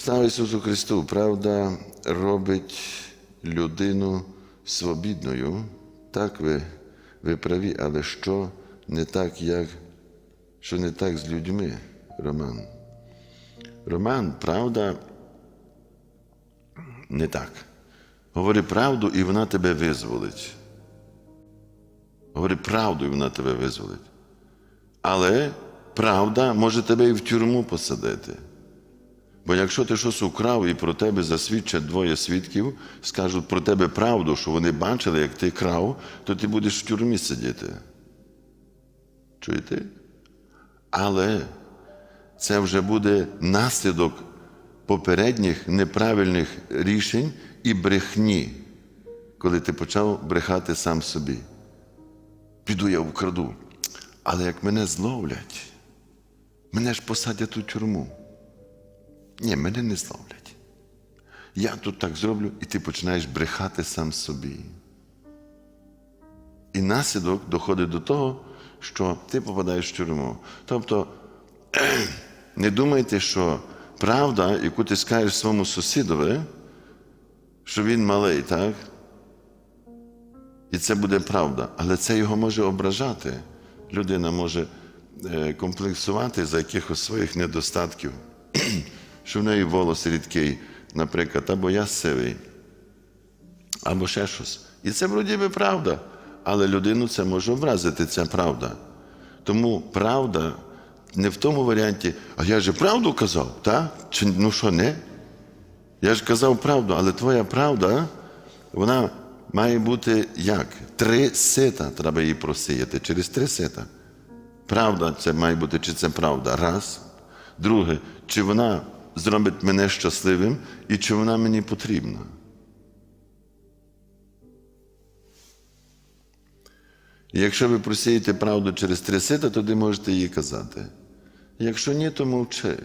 Слава Ісусу Христу! Правда робить людину свобідною. Так ви, ви праві, але що не так, як, що не так з людьми, Роман? Роман, правда, не так. Говори правду, і вона тебе визволить. Говори правду, і вона тебе визволить. Але правда може тебе і в тюрму посадити. Бо якщо ти щось украв і про тебе засвідчать двоє свідків, скажуть про тебе правду, що вони бачили, як ти крав, то ти будеш в тюрмі сидіти. Чуєте? Але це вже буде наслідок попередніх неправильних рішень і брехні, коли ти почав брехати сам собі. Піду я вкраду. Але як мене зловлять, мене ж посадять у тюрму. Ні, мене не зловлять. Я тут так зроблю, і ти починаєш брехати сам собі. І наслідок доходить до того, що ти попадаєш в тюрму. Тобто, не думайте, що правда, яку ти скажеш своєму сусідові, що він малий, так? І це буде правда, але це його може ображати. Людина може комплексувати за якихось своїх недостатків, що в неї волос рідкий, наприклад, або я сивий, або ще щось. І це вроді би правда, але людину це може образити, ця правда. Тому правда не в тому варіанті, а я же правду казав, так? Чи ну що, не? Я ж казав правду, але твоя правда, вона має бути як? Три сита треба її просіяти, через три сита. Правда, це має бути, чи це правда? Раз. Друге, чи вона зробить мене щасливим і чи вона мені потрібна. І якщо ви просієте правду через три сита, тоді можете її казати. Якщо ні, то мовчи.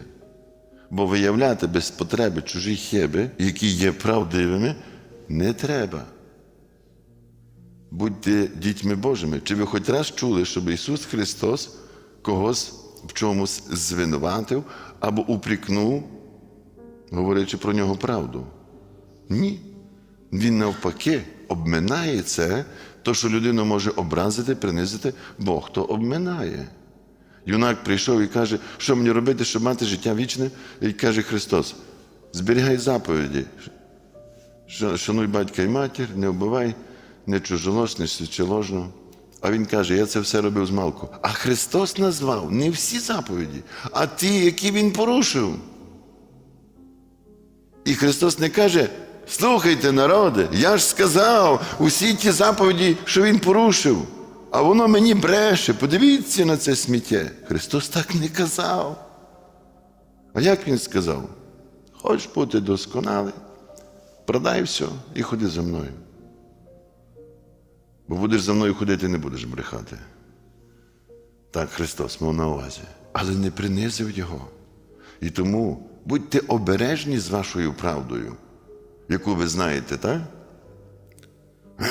Бо виявляти без потреби чужі хиби, які є правдивими, не треба. Будьте дітьми Божими. Чи ви хоч раз чули, щоб Ісус Христос когось в чомусь звинуватив або упрікнув, говорячи про нього правду? Ні. Він навпаки обминає це, то, що людину може образити, принизити, Бог то обминає. Юнак прийшов і каже, що мені робити, щоб мати життя вічне, і каже Христос: зберігай заповіді. Шануй батька і матір, не вбивай, не чужолож, не свідчеложно. А він каже, я це все робив з малку. А Христос назвав не всі заповіді, а ті, які він порушив. І Христос не каже, слухайте, народи, я ж сказав усі ті заповіді, що він порушив, а воно мені бреше. Подивіться на це сміття. Христос так не казав. А як він сказав? Хочеш бути досконалий, продай все і ходи за мною. Бо будеш за мною ходити, не будеш брехати. Так Христос мав на увазі, але не принизив його. І тому будьте обережні з вашою правдою, яку ви знаєте, так?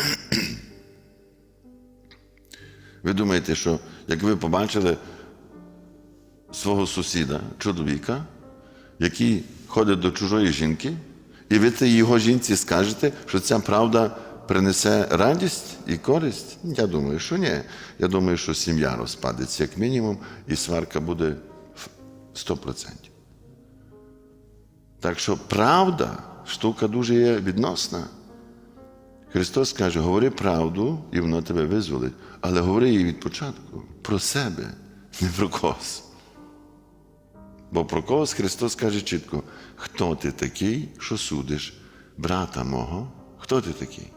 Ви думаєте, що як ви побачили свого сусіда, чоловіка, який ходить до чужої жінки, і ви це його жінці скажете, що ця правда принесе радість і користь? Я думаю, що ні. Я думаю, що сім'я розпадеться як мінімум, і сварка буде в 100%. Так що правда, штука дуже є відносна. Христос каже, говори правду, і вона тебе визволить. Але говори її від початку про себе, не про когось. Бо про когось Христос каже чітко, хто ти такий, що судиш брата мого? Хто ти такий?